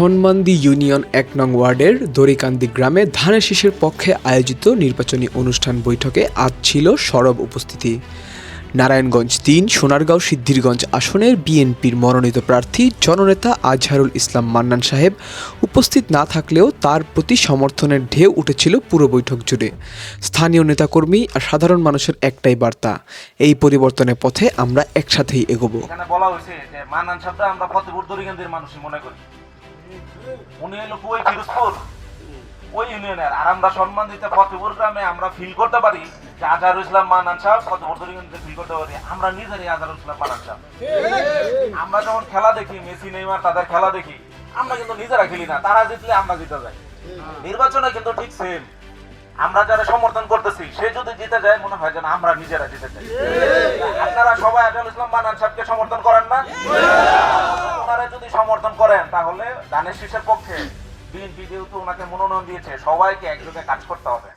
Sonmandi union এক নং ওয়ার্ডের দড়িকান্দি গ্রামে ধানের শীষের পক্ষে আয়োজিত নির্বাচনী অনুষ্ঠান বৈঠকে আজ ছিল সরব উপস্থিতি। নারায়ণগঞ্জ তিন, সোনারগাঁও সিদ্ধিরগঞ্জ আসনের বিএনপির মনোনীত প্রার্থী জননেতা আজহারুল ইসলাম মান্নান সাহেব উপস্থিত না থাকলেও তার প্রতি সমর্থনের ঢেউ উঠেছিল পুরো বৈঠক জুড়ে। স্থানীয় নেতাকর্মী আর সাধারণ মানুষের একটাই বার্তা, এই পরিবর্তনের পথে আমরা একসাথেই এগোবো। বলা হয়েছে উনি ফিরোজপুর। ওই ইউনিয়নের আমরা সম্মান দিতে ফতেপুর গ্রামে আমরা ফিল করতে পারি যে আজহারুল ইসলাম মানান সাহেব ফতেপুর ফিল করতে পারি। আমরা নিজেরই আজহারুল ইসলাম মানান সাহেব। আমরা যখন খেলা দেখি, মেসি, নেইমার, তাদের খেলা দেখি, আমরা কিন্তু নিজেরা খেলি না, তারা জিতলে আমরা জিতে যাই। নির্বাচনে কিন্তু ঠিক সেম আমরা যারা সমর্থন করতেছি, সে যদি জিতে যায়, মনে হয় যেন আমরা নিজেরা জিতে যাই। আপনারা সবাই আজহারুল ইসলাম মানান সাহেবকে সমর্থন করেন না ওনারা যদি সমর্থন করেন, তাহলে দানের শীষের পক্ষে বিএনপি যেহেতু ওনাকে মনোনয়ন দিয়েছে, সবাইকে একযোগে কাজ করতে হবে।